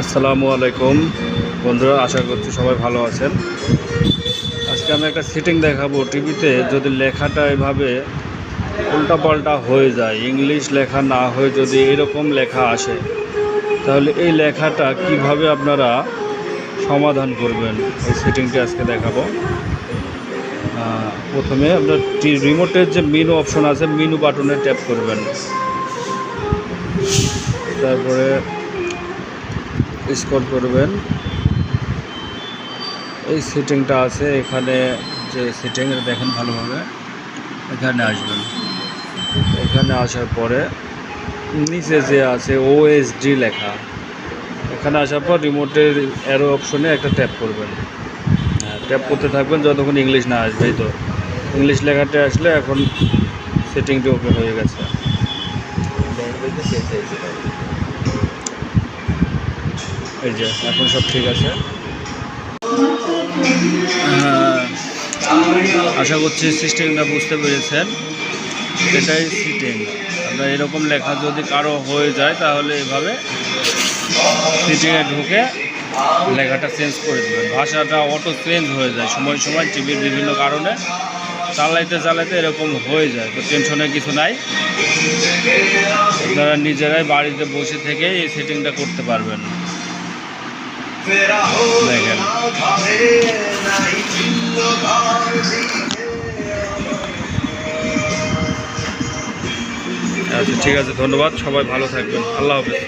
আসসালামু আলাইকুম। বন্ধুরা, আশা করছি সবাই ভালো আছেন। আজকে আমি একটা সিটিং দেখাবো টিভিতে যদি লেখাটা এভাবে উল্টাপাল্টা হয়ে যায় ইংলিশ লেখা না হয়ে যদি এরকম লেখা আসে, তাহলে এই লেখাটা কীভাবে আপনারা সমাধান করবেন? এই সেটিংটি আজকে দেখাবো। প্রথমে আপনার রিমোটের যে মেনু অপশন আছে মেনু বাটনে ট্যাপ করবেন। তারপরে স্কট করবেন। এই সিটিংটা আছে, এখানে যে সেটিং দেখেন ভালোভাবে, এখানে আসবেন। এখানে আসার পরে নিচে যে আছে ওএসডি লেখা, এখানে আসার পর রিমোটের অ্যারো অপশনে একটা ট্যাপ করবেন। ট্যাপ করতে থাকবেন যতক্ষণ ইংলিশ না আসবে তো। ইংলিশ লেখাটা আসলে এখন সেটিংটি ওপেন হয়ে গেছে। এই যে এখন সব ঠিক আছে। হ্যাঁ, আশা করছি সিস্টেমটা বুঝতে পেরেছেন। এটাই সিটিং আমরা এরকম লেখা যদি কারও হয়ে যায় তাহলে এভাবে সিটিংয়ে ঢুকে লেখাটা চেঞ্জ করে দেবেন। ভাষাটা অটো চেঞ্জ হয়ে যায় সময় সময় টিভির বিভিন্ন কারণে। চালাইতে চালাইতে এরকম হয়ে যায় তো টেনশনের কিছু নাই। আপনারা নিজেরাই বাড়িতে বসে থেকে এই সেটিংটা করতে পারবেন। আচ্ছা ঠিক আছে ধন্যবাদ। সবাই ভালো থাকবেন। আল্লাহ হাফেজ।